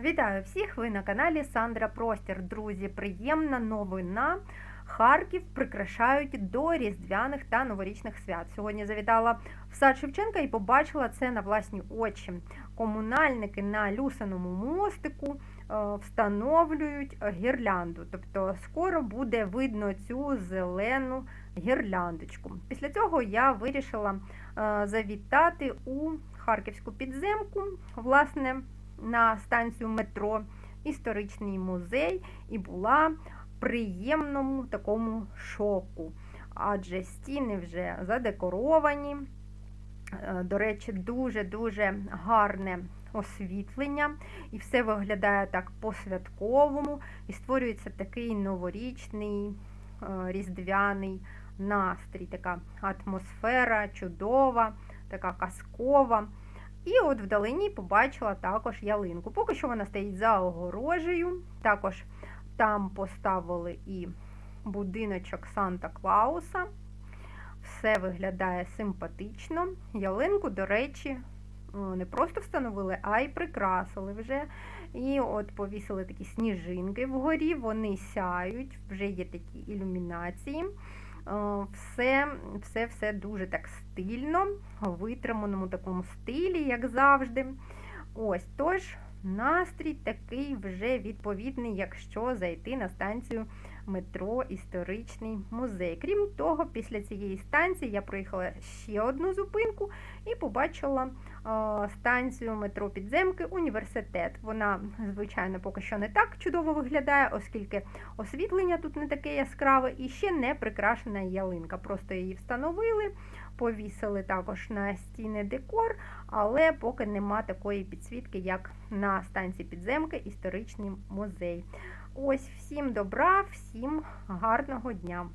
Вітаю всіх! Ви на каналі Сандра Простір. Друзі, приємна новина. Харків прикрашають до різдвяних та новорічних свят. Сьогодні завітала в сад Шевченка і побачила це на власні очі. Комунальники на Люсаному мостику е, встановлюють гірлянду. Тобто скоро буде видно цю зелену гірляндочку. Після цього я вирішила е, завітати у харківську підземку. Власне, на станцію метро історичний музей і була в приємному такому шоку. Адже стіни вже задекоровані. Е, До речі, дуже-дуже гарне освітлення, і все виглядає так по-святковому, і створюється такий новорічний е, різдвяний настрій, така атмосфера чудова, така казкова. І от вдалині побачила також ялинку. Поки що вона стоїть за огорожею. Також там поставили і будиночок Санта Клауса. Все виглядає симпатично. Ялинку, до речі, не просто встановили, а й прикрасили вже. І от повісили такі сніжинки вгорі, вони сяють, вже є такі ілюмінації. Все, все, все дуже так стильно, в витриманому такому стилі, як завжди. Ось, тож, настрій такий вже відповідний, якщо зайти на станцію метро Історичний музей. Крім того, після цієї станції я проїхала ще одну зупинку і побачила станцію метро Підземки Університет. Вона, звичайно, поки що не так чудово виглядає, оскільки освітлення тут не таке яскраве і ще не прикрашена ялинка. Просто її встановили, повісили також на стіни декор, але поки нема такої підсвітки, як на станції підземки Історичний музей. Ось всім добра, всім гарного дня!